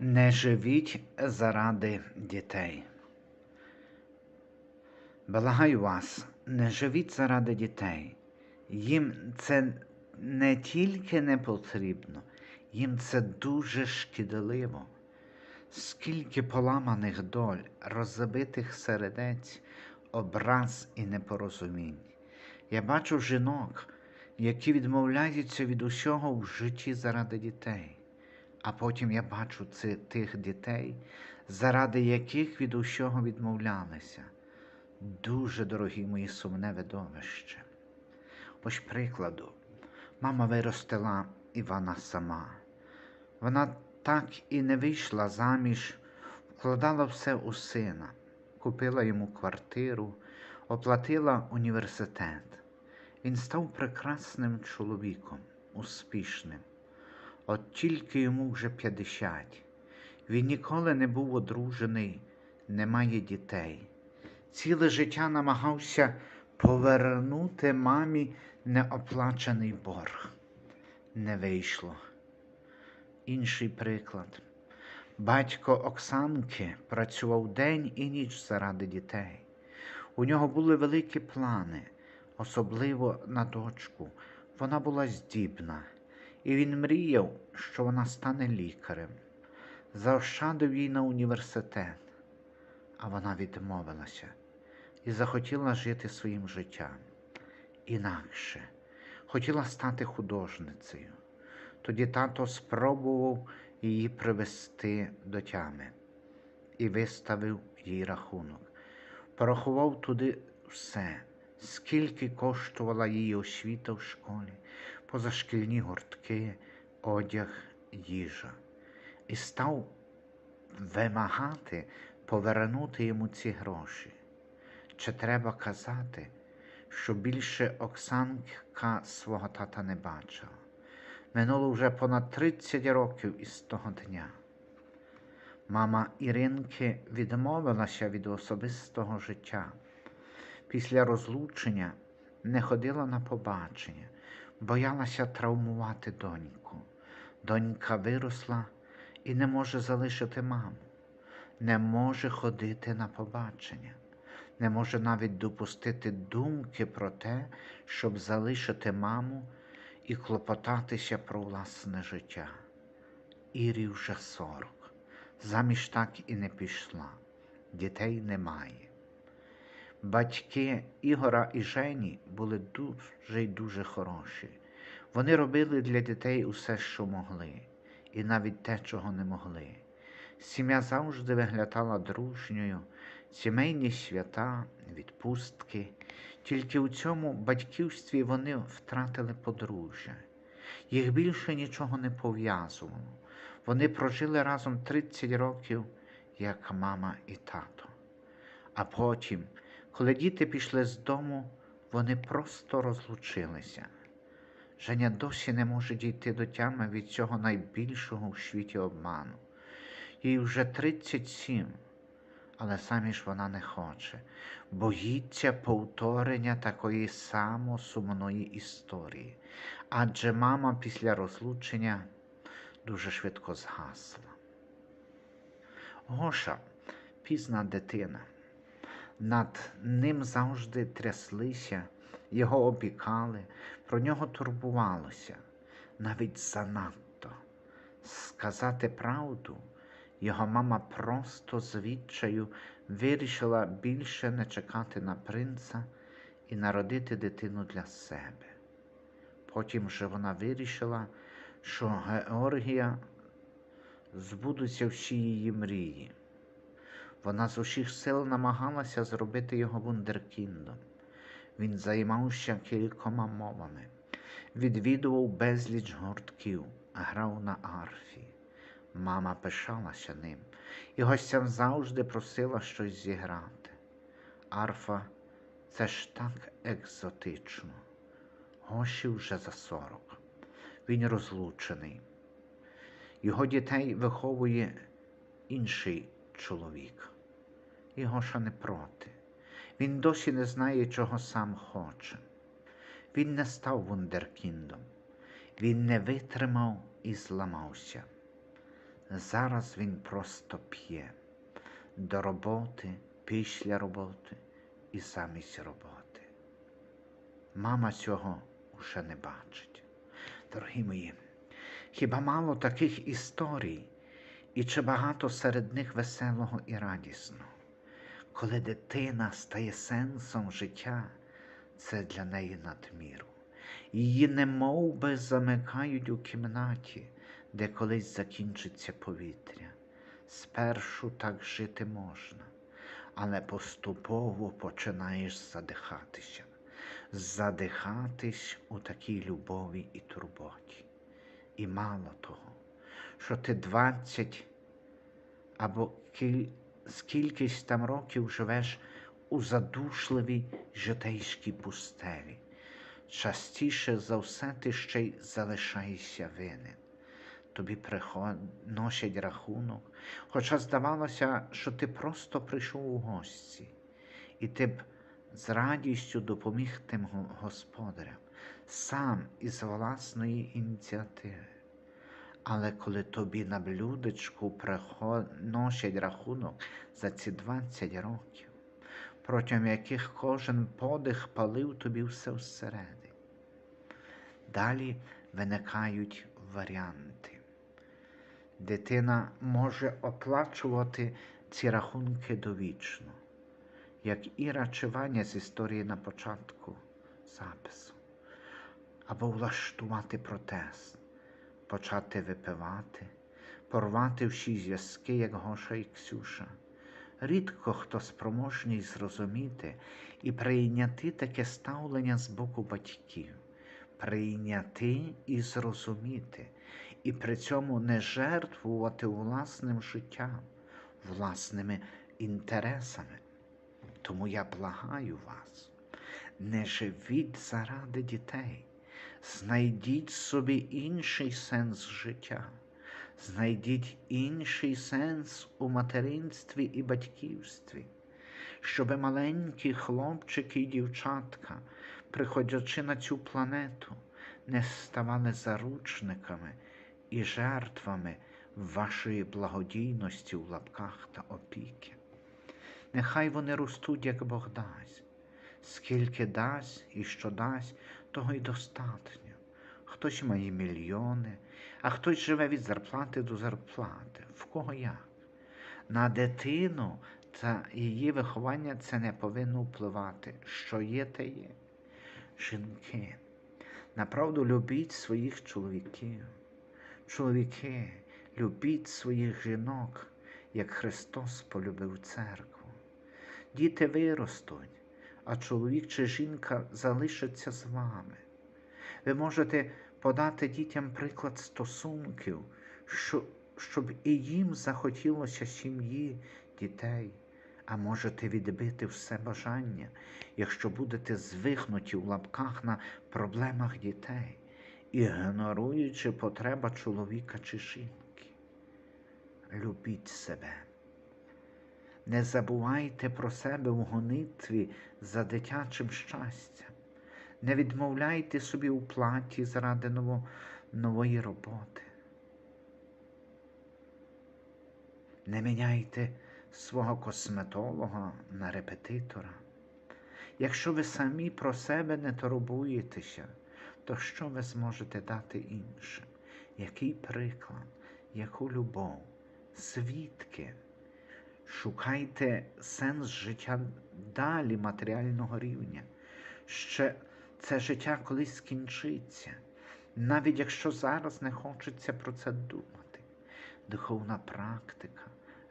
Не живіть заради дітей. Благаю вас, не живіть заради дітей. Їм це не тільки не потрібно, їм це дуже шкідливо. Скільки поламаних доль, розбитих сердець, образ і непорозумінь. Я бачу жінок, які відмовляються від усього в житті заради дітей. А потім я бачу ці, тих дітей, заради яких від усього відмовлялися. Дуже дорогі мої сумне видовище. Ось прикладу, мама виростила Івана сама. Вона так і не вийшла заміж, вкладала все у сина, купила йому квартиру, оплатила університет. Він став прекрасним чоловіком, успішним. От тільки йому вже 50. Він ніколи не був одружений, не має дітей. Ціле життя намагався повернути мамі неоплачений борг. Не вийшло. Інший приклад. Батько Оксанки працював день і ніч заради дітей. У нього були великі плани, особливо на дочку. Вона була здібна і він мріяв, що вона стане лікарем, заощадив їй на університет, а вона відмовилася і захотіла жити своїм життям. Інакше хотіла стати художницею. Тоді тато спробував її привести до тями і виставив їй рахунок. Порахував туди все, скільки коштувала її освіта в школі, позашкільні гуртки, одяг, їжа, і став вимагати повернути йому ці гроші. Чи треба казати, що більше Оксанка свого тата не бачила? Минуло вже понад 30 років із того дня. Мама Іринки відмовилася від особистого життя. Після розлучення не ходила на побачення, боялася травмувати доньку. Донька виросла і не може залишити маму, не може ходити на побачення, не може навіть допустити думки про те, щоб залишити маму і клопотатися про власне життя. Ірі вже сорок, заміж так і не пішла, дітей немає. Батьки Ігора і Жені були дуже й дуже хороші. Вони робили для дітей усе, що могли, і навіть те, чого не могли. Сім'я завжди виглядала дружньою, сімейні свята, відпустки. Тільки у цьому батьківстві вони втратили подружжя. Їх більше нічого не пов'язувало. Вони прожили разом 30 років, як мама і тато. А потім, коли діти пішли з дому, вони просто розлучилися. Женя досі не може дійти до тями від цього найбільшого в світі обману. Їй вже 37, але самі ж вона не хоче, боїться повторення такої само сумної історії, адже мама після розлучення дуже швидко згасла. Гоша пізна дитина. Над ним завжди тряслися, його опікали, про нього турбувалося, навіть занадто. Сказати правду, його мама просто з відчаю вирішила більше не чекати на принца і народити дитину для себе. Потім же вона вирішила, що Георгія збудуться всі її мрії. Вона з усіх сил намагалася зробити його вундеркіндом. Він займався кількома мовами, відвідував безліч гуртків, грав на арфі. Мама пишалася ним і гостям завжди просила щось зіграти. Арфа це ж так екзотично. Гоші вже за сорок. Він розлучений. Його дітей виховує інший чоловік. І Гоша не проти. Він досі не знає, чого сам хоче. Він не став вундеркіндом, він не витримав і зламався. Зараз він просто п'є до роботи, після роботи і замість роботи. Мама цього уже не бачить. Дорогі мої, хіба мало таких історій, і чи багато серед них веселого і радісного? Коли дитина стає сенсом життя, це для неї надміру. Її немов би замикають у кімнаті, де колись закінчиться повітря. Спершу так жити можна, але поступово починаєш задихатися, задихатись у такій любові і турботі. І мало того, що ти двадцять або кіль... скількись там років живеш у задушливій житейській пустелі. Частіше за все ти ще й залишаєшся винен. Тобі приносять рахунок, хоча здавалося, що ти просто прийшов у гості, і ти б з радістю допоміг тим господарям, сам із власної ініціативи. Але коли тобі на блюдечку приносять рахунок за ці 20 років, протягом яких кожен подих палив тобі все всередині, далі виникають варіанти. Дитина може оплачувати ці рахунки довічно, як Іра чи Ваня з історії на початку запису, або влаштувати протест, почати випивати, порвати всі зв'язки, як Гоша і Ксюша. Рідко хто спроможний зрозуміти і прийняти таке ставлення з боку батьків, прийняти і зрозуміти і при цьому не жертвувати власним життям, власними інтересами. Тому я благаю вас, не живіть заради дітей, знайдіть собі інший сенс життя, знайдіть інший сенс у материнстві і батьківстві, щоби маленькі хлопчики і дівчатка, приходячи на цю планету, не ставали заручниками і жертвами вашої благодійності у лапках та опіки. Нехай вони ростуть, як Бог дасть, скільки дасть і що дасть, того й достатньо. Хтось має мільйони, а хтось живе від зарплати до зарплати. В кого як? На дитину та її виховання це не повинно впливати. Що є, те є. Жінки, направду любіть своїх чоловіків. Чоловіки, любіть своїх жінок, як Христос полюбив церкву. Діти виростуть, а чоловік чи жінка залишаться з вами. Ви можете подати дітям приклад стосунків, щоб і їм захотілося сім'ї, дітей, а можете відбити все бажання, якщо будете звихнуті в лапках на проблемах дітей ігноруючи потреба чоловіка чи жінки. Любіть себе. Не забувайте про себе в гонитві за дитячим щастям. Не відмовляйте собі у платі заради ново, нової роботи. Не міняйте свого косметолога на репетитора. Якщо ви самі про себе не турбуєтеся, то що ви зможете дати іншим? Який приклад, яку любов, свідки? Шукайте сенс життя далі матеріального рівня. Ще це життя колись скінчиться, навіть якщо зараз не хочеться про це думати. Духовна практика,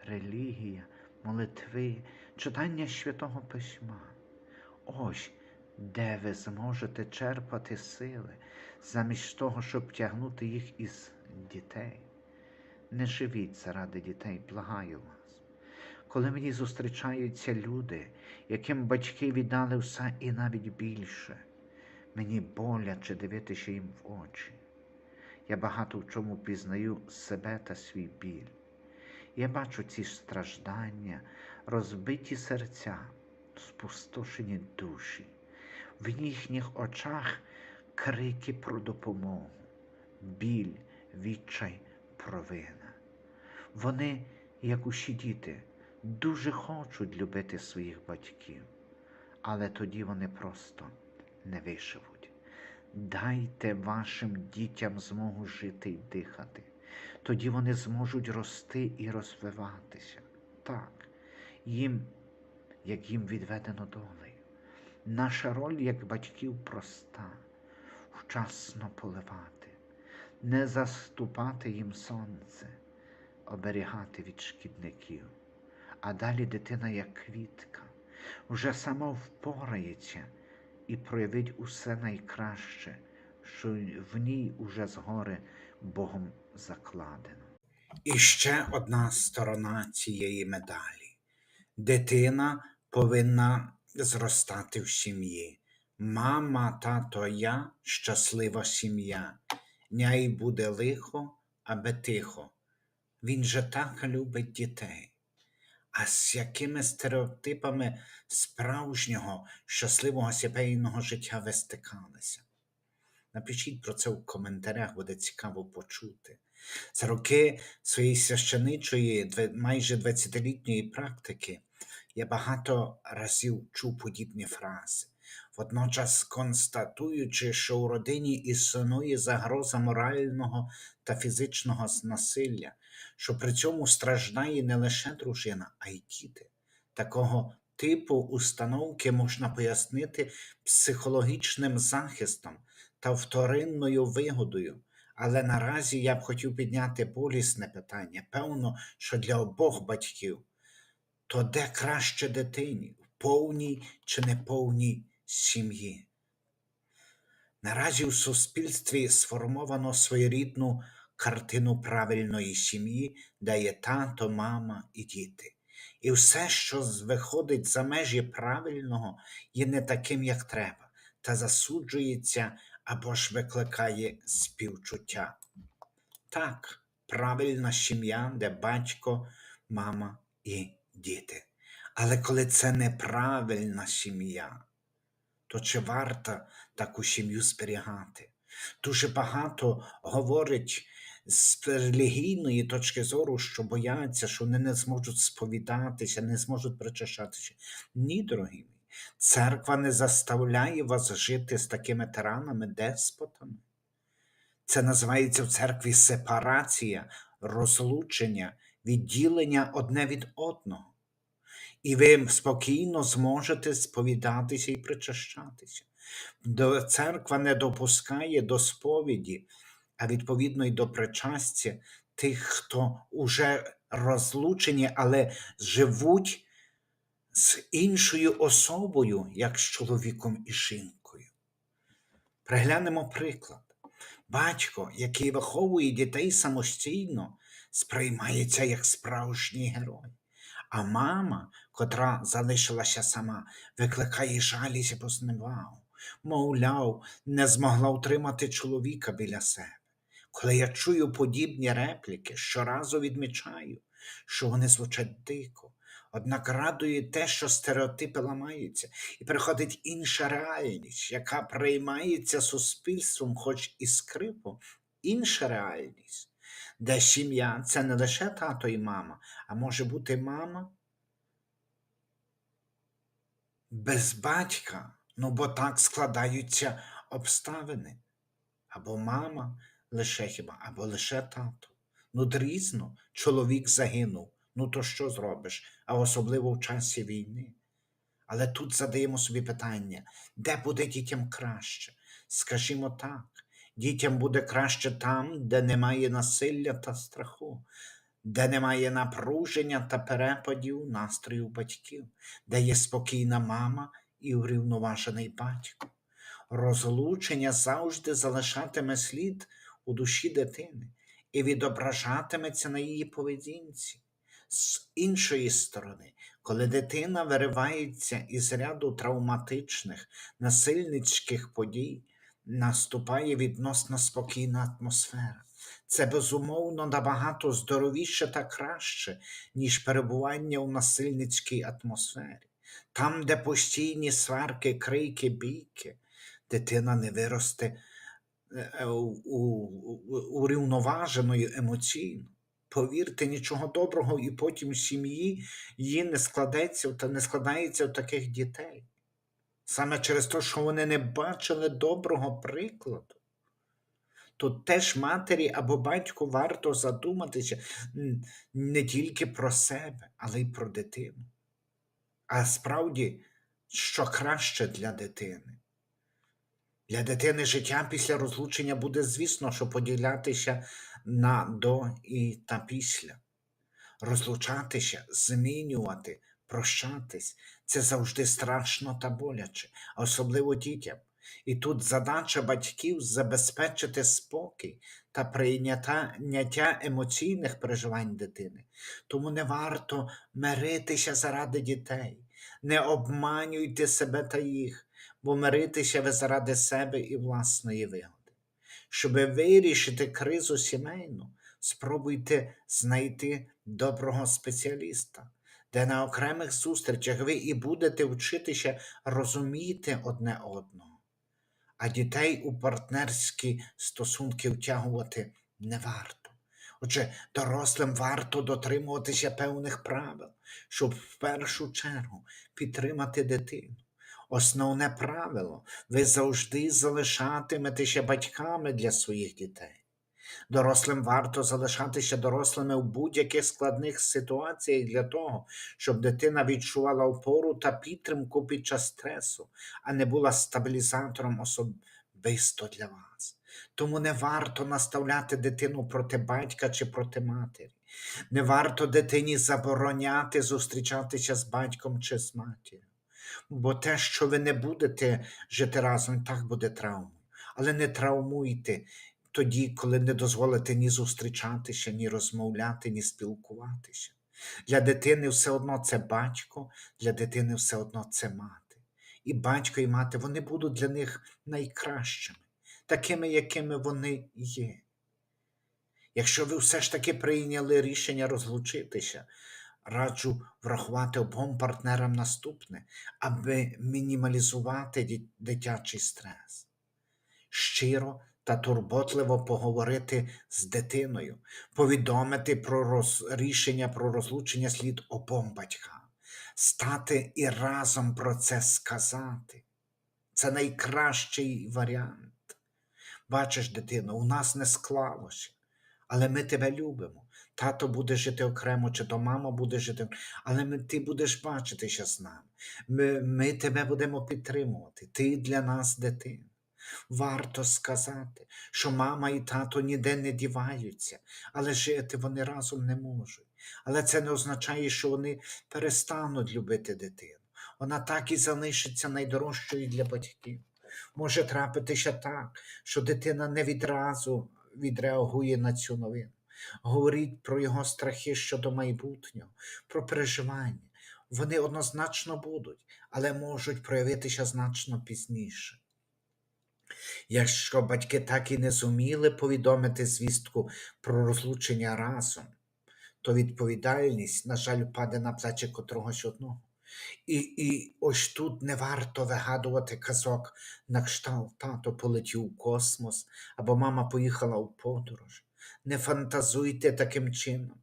релігія, молитви, читання святого письма. Ось де ви зможете черпати сили, замість того, щоб тягнути їх із дітей. Не живіть заради дітей, благаю. Коли мені зустрічаються люди, яким батьки віддали все і навіть більше, мені боляче дивитися їм в очі. Я багато в чому пізнаю себе та свій біль. Я бачу ці страждання, розбиті серця, спустошені душі в їхніх очах крики про допомогу, біль, відчай, провина. Вони, як усі діти, дуже хочуть любити своїх батьків, але тоді вони просто не виживуть. Дайте вашим дітям змогу жити і дихати. Тоді вони зможуть рости і розвиватися. Так, їм, як їм відведено долею. Наша роль як батьків проста вчасно поливати, не заступати їм сонце, оберігати від шкідників. А далі дитина, як квітка, вже сама впорається і проявить усе найкраще, що в ній уже згори Богом закладено. І ще одна сторона цієї медалі. Дитина повинна зростати в сім'ї. Мама, тато, я щаслива сім'я. Няй буде лихо, аби тихо. Він же так любить дітей. А з якими стереотипами справжнього щасливого сімейного життя ви стикалися? Напишіть про це у коментарях, буде цікаво почути. За роки своєї священичої, майже 20-літньої практики я багато разів чув подібні фрази, водночас констатуючи, що у родині існує загроза морального та фізичного насилля, що при цьому страждає не лише дружина, а й діти. Такого типу установки можна пояснити психологічним захистом та вторинною вигодою. Але наразі я б хотів підняти болісне питання. Певно, що для обох батьків то де краще дитині в повній чи неповній сім'ї. Наразі в суспільстві сформовано своєрідну картину правильної сім'ї, де є тато, мама і діти. І все, що виходить за межі правильного, є не таким, як треба, та засуджується або ж викликає співчуття. Так, правильна сім'я, де батько, мама і діти. Але коли це неправильна сім'я, то чи варто таку сім'ю зберігати? Дуже багато говорить з релігійної точки зору, що бояться, що вони не зможуть сповідатися, не зможуть причащатися. Ні, дорогі мої, церква не заставляє вас жити з такими тиранами, деспотами. Це називається в церкві сепарація, розлучення, відділення одне від одного. І ви спокійно зможете сповідатися і причащатися. Церква не допускає до сповіді, а відповідно й до причастя тих, хто уже розлучені, але живуть з іншою особою, як з чоловіком і жінкою. Приглянемо приклад. Батько, який виховує дітей самостійно, сприймається як справжній герой. А мама, котра залишилася сама, викликає жалість і позневагу. Мовляв, не змогла утримати чоловіка біля себе. Коли я чую подібні репліки, щоразу відмічаю, що вони звучать дико. Однак радує те, що стереотипи ламаються, і приходить інша реальність, яка приймається суспільством, хоч і скрипом, інша реальність, де сім'я це не лише тато і мама, а може бути мама без батька, ну бо так складаються обставини. Або мама лише хіба, або лише тато. Ну, дрізно, чоловік загинув. Ну то що зробиш? А особливо в часі війни. Але тут задаємо собі питання, де буде дітям краще? Скажімо так, дітям буде краще там, де немає насилля та страху, де немає напруження та перепадів настрою батьків, де є спокійна мама і врівноважений батько. Розлучення завжди залишатиме слід у душі дитини і відображатиметься на її поведінці. З іншої сторони, коли дитина виривається із ряду травматичних, насильницьких подій, наступає відносно спокійна атмосфера. Це безумовно набагато здоровіше та краще, ніж перебування у насильницькій атмосфері. Там, де постійні сварки, крики, бійки, дитина не виросте урівноваженою емоційно. Повірте, нічого доброго, і потім в сім'ї її не складеться та не складається у таких дітей. Саме через те, що вони не бачили доброго прикладу. Тут теж матері або батьку варто задуматися не тільки про себе, але й про дитину. А справді, що краще для дитини? Для дитини життя після розлучення буде, звісно, що поділятися на до і та після. Розлучатися, змінювати, прощатись це завжди страшно та боляче, особливо дітям. І тут задача батьків забезпечити спокій та прийняття емоційних переживань дитини. Тому не варто миритися заради дітей, не обманюйте себе та їх, бо миритися ви заради себе і власної вигоди. Щоб вирішити кризу сімейну, спробуйте знайти доброго спеціаліста, де на окремих зустрічах ви і будете вчитися розуміти одне одного, а дітей у партнерські стосунки втягувати не варто. Отже, дорослим варто дотримуватися певних правил, щоб в першу чергу підтримати дитину. Основне правило ви завжди залишатиметеся батьками для своїх дітей. Дорослим варто залишатися дорослими в будь-яких складних ситуаціях для того, щоб дитина відчувала опору та підтримку під час стресу, а не була стабілізатором особисто для вас. Тому не варто наставляти дитину проти батька чи проти матері. Не варто дитині забороняти зустрічатися з батьком чи з матір'ю. Бо те, що ви не будете жити разом, так буде травмою. Але не травмуйте тоді, коли не дозволите ні зустрічатися, ні розмовляти, ні спілкуватися. Для дитини все одно це батько, для дитини все одно це мати. І батько, і мати вони будуть для них найкращими, такими, якими вони є. Якщо ви все ж таки прийняли рішення розлучитися, раджу врахувати обом партнерам наступне, аби мінімалізувати дитячий стрес. Щиро та турботливо поговорити з дитиною, повідомити про роз... рішення про розлучення слід обом батькам, стати і разом про це сказати. Це найкращий варіант. Бачиш, дитино, у нас не склалося, але ми тебе любимо. Тато буде жити окремо, чи то мама буде жити, але ми, ти будеш бачитися з нами. Ми, ми тебе будемо підтримувати. Ти для нас дитина. Варто сказати, що мама і тато ніде не діваються, але жити вони разом не можуть. Але це не означає, що вони перестануть любити дитину. Вона так і залишиться найдорожчою для батьків. Може трапитися так, що дитина не відразу відреагує на цю новину. Говоріть про його страхи щодо майбутнього, про переживання. Вони однозначно будуть, але можуть проявитися значно пізніше. Якщо батьки так і не зуміли повідомити звістку про розлучення разом, то відповідальність, на жаль, паде на плечі котрогось одного. І, і ось тут не варто вигадувати казок на кшталт тато полетів у космос або мама поїхала у подорож. Не фантазуйте таким чином.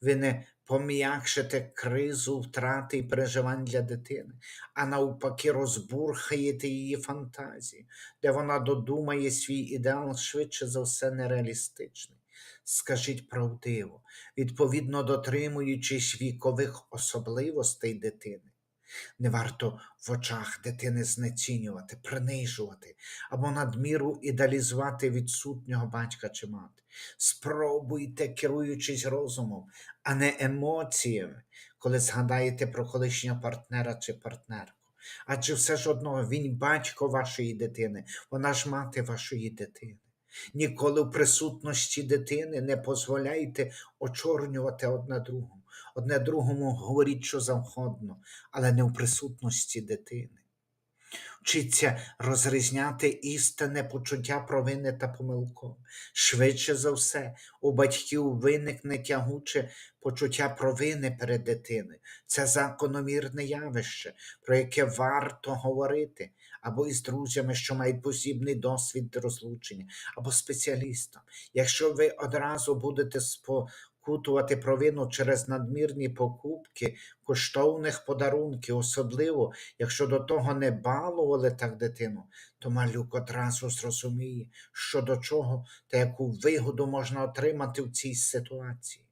Ви не пом'якшите кризу втрати і переживань для дитини, а навпаки, розбурхаєте її фантазії, де вона додумає свій ідеал швидше за все нереалістичний. Скажіть правдиво, відповідно дотримуючись вікових особливостей дитини. Не варто в очах дитини знецінювати, принижувати або надміру ідеалізувати відсутнього батька чи мати. Спробуйте, керуючись розумом, а не емоціями, коли згадаєте про колишнього партнера чи партнерку. Адже все ж одно він батько вашої дитини, вона ж мати вашої дитини. Ніколи в присутності дитини не дозволяйте очорнювати одне другому. Одне другому говоріть що завгодно, але не в присутності дитини. Вчиться розрізняти істинне почуття провини та помилкове. Швидше за все, у батьків виникне тягуче почуття провини перед дитиною. Це закономірне явище, про яке варто говорити, або із друзями, що мають посібний досвід розлучення, або спеціалістом. Якщо ви одразу будете спо спокутувати провину через надмірні покупки коштовних подарунків, особливо, якщо до того не балували так дитину, то малюк одразу зрозуміє, що до чого та яку вигоду можна отримати в цій ситуації.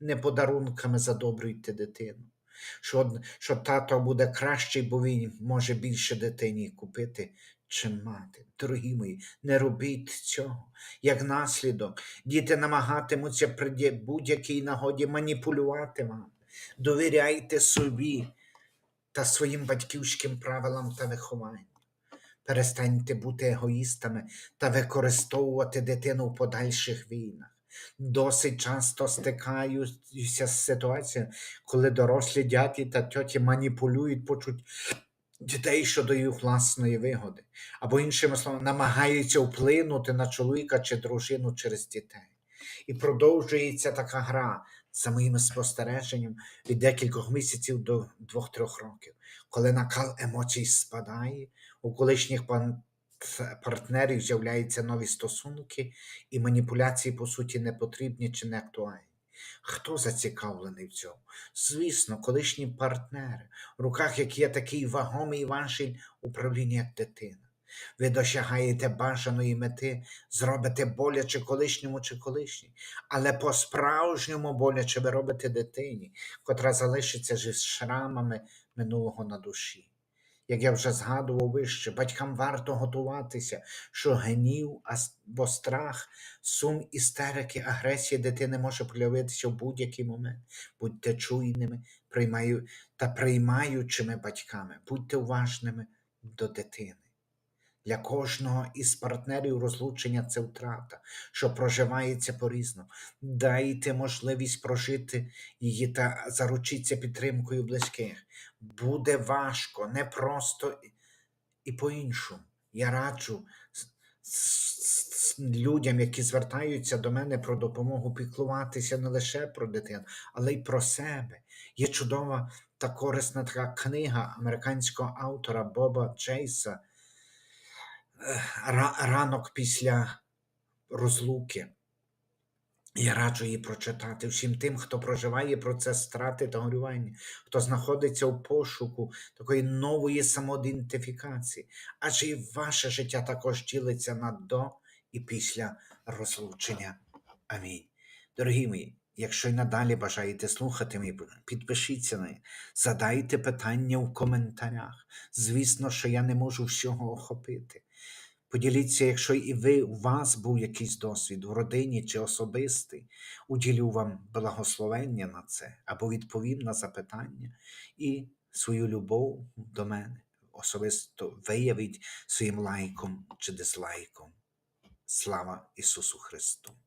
Не подарунками задобрюйте дитину. Що, що тато буде кращий, бо він може більше дитині купити, чим мати. Дорогі мої, не робіть цього. Як наслідок, діти намагатимуться при будь-якій нагоді маніпулювати вам. Довіряйте собі та своїм батьківським правилам та вихованню. Перестаньте бути егоїстами та використовувати дитину в подальших війнах. Досить часто стикаюся з ситуацією, коли дорослі дяді та тьоті маніпулюють почуть дітей щодо їх власної вигоди, або, іншими словами, намагаються вплинути на чоловіка чи дружину через дітей. І продовжується така гра за моїми спостереженням від декількох місяців до двох-трьох років, коли накал емоцій спадає, у колишніх партнерів з'являються нові стосунки, і маніпуляції, по суті, не потрібні чи не актуальні. Хто зацікавлений в цьому? Звісно, колишні партнери, в руках які є такий вагомий важіль управління як дитина. Ви досягаєте бажаної мети, зробите боляче колишньому чи колишній, але по-справжньому боляче ви робите дитині, котра залишиться зі шрамами минулого на душі. Як я вже згадував вище, батькам варто готуватися, що гнів або страх, сум, істерики, агресія дитини може проявитися в будь-який момент. Будьте чуйними приймаю, та приймаючими батьками, будьте уважними до дитини. Для кожного із партнерів розлучення це втрата, що проживається по-різному. Дайте можливість прожити її та заручіться підтримкою близьких. Буде важко, непросто і- по-іншому. Я раджу людям, які звертаються до мене про допомогу, піклуватися не лише про дитину, але й про себе. Є чудова та корисна така книга американського автора Боба Чейса ранок після розлуки. Я раджу її прочитати всім тим, хто проживає процес страти та горювання, хто знаходиться у пошуку такої нової самоідентифікації, адже і ваше життя також ділиться на до і після розлучення. Амінь. Дорогі мої, якщо й надалі бажаєте слухати мій, підпишіться на задайте питання в коментарях. Звісно, що я не можу всього охопити. Поділіться, якщо і ви у вас був якийсь досвід в родині чи особистий, уділю вам благословення на це або відповім на запитання і свою любов до мене особисто виявіть своїм лайком чи дизлайком. Слава Ісусу Христу!